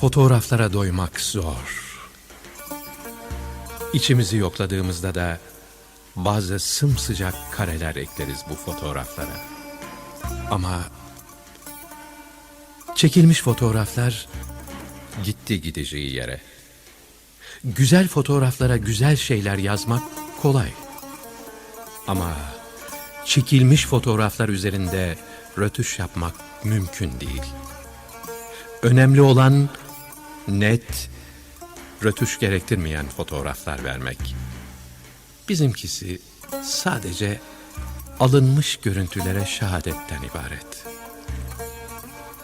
Fotoğraflara doymak zor. İçimizi yokladığımızda da bazı sımsıcak kareler ekleriz bu fotoğraflara. Ama çekilmiş fotoğraflar gitti gideceği yere. Güzel fotoğraflara güzel şeyler yazmak kolay. Ama çekilmiş fotoğraflar üzerinde rötuş yapmak mümkün değil. Önemli olan net, rötuş gerektirmeyen fotoğraflar vermek. Bizimkisi sadece alınmış görüntülere şehadetten ibaret.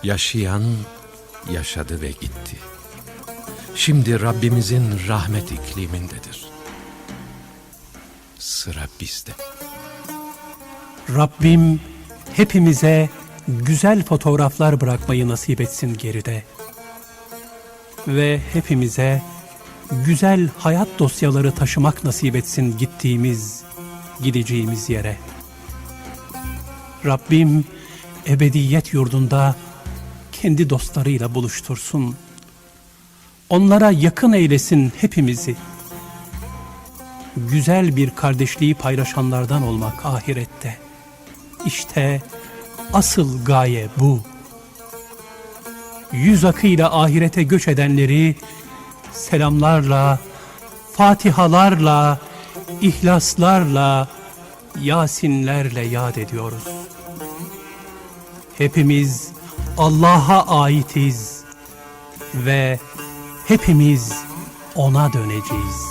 Yaşayan yaşadı ve gitti. Şimdi Rabbimizin rahmet iklimindedir. Sıra bizde. Rabbim hepimize güzel fotoğraflar bırakmayı nasip etsin geride. Ve hepimize güzel hayat dosyaları taşımak nasip etsin gittiğimiz, gideceğimiz yere. Rabbim ebediyet yurdunda kendi dostlarıyla buluştursun. Onlara yakın eylesin hepimizi. Güzel bir kardeşliği paylaşanlardan olmak ahirette. İşte asıl gaye bu. Yüz akıyla ahirete göç edenleri selamlarla, fatihalarla, ihlaslarla, yasinlerle yad ediyoruz. Hepimiz Allah'a aitiz ve hepimiz ona döneceğiz.